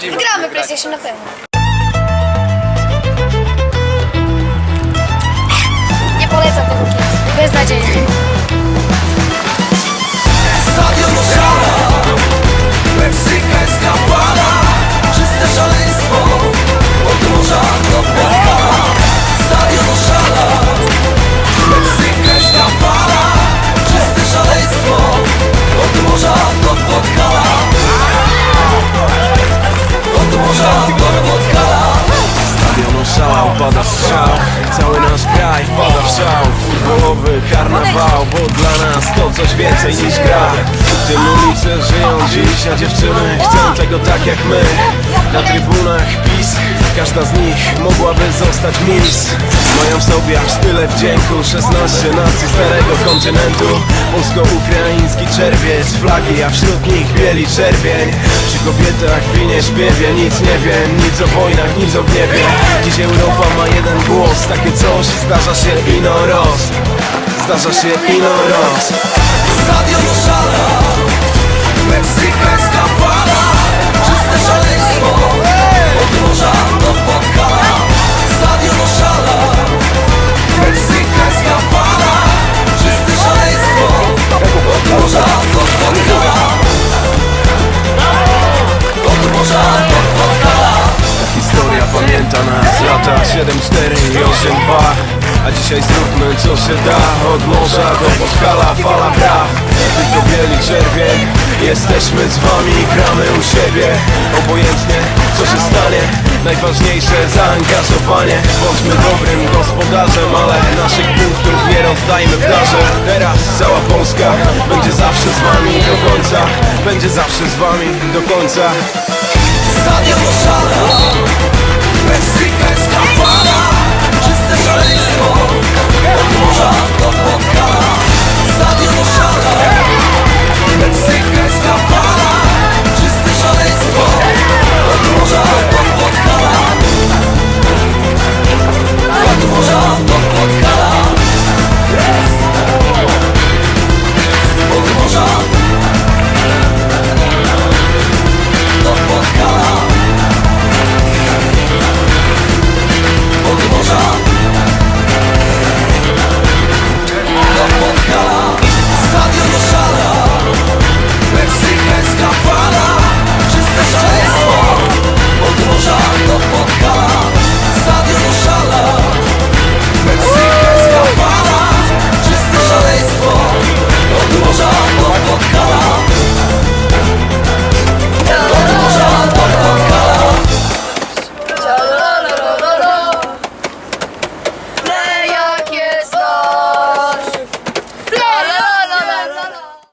Wygramy PlayStation na pewno. Nie polecam tego kiedyś. Bez nadziei. Karnawał, bo dla nas to coś więcej niż gra. Tym ulice żyją dziś, a dziewczyny chcą tego tak jak my. Na trybunach PiS, każda z nich mogłaby zostać miss Mają w sobie aż tyle wdzięku 16 nacji starego kontynentu. Polsko-ukraiński czerwiec, flagi, a wśród nich bieli czerwień. Przy kobietach winie śpiewie, nic nie wiem Nic o wojnach, nic o gniewie. Dziś Europa ma jeden głos, takie coś zdarza się ino roz Zdarza się ino roz Dzisiaj zróbmy co się da Od morza do Podhala fala praw Tylko bieli czerwień Jesteśmy z wami, gramy u siebie. Obojętnie co się stanie Najważniejsze zaangażowanie. Bądźmy dobrym gospodarzem Ale naszych punktów nie rozdajmy w darze. Teraz cała Polska będzie zawsze z wami do końca. Będzie zawsze z wami do końca. Stadion oszala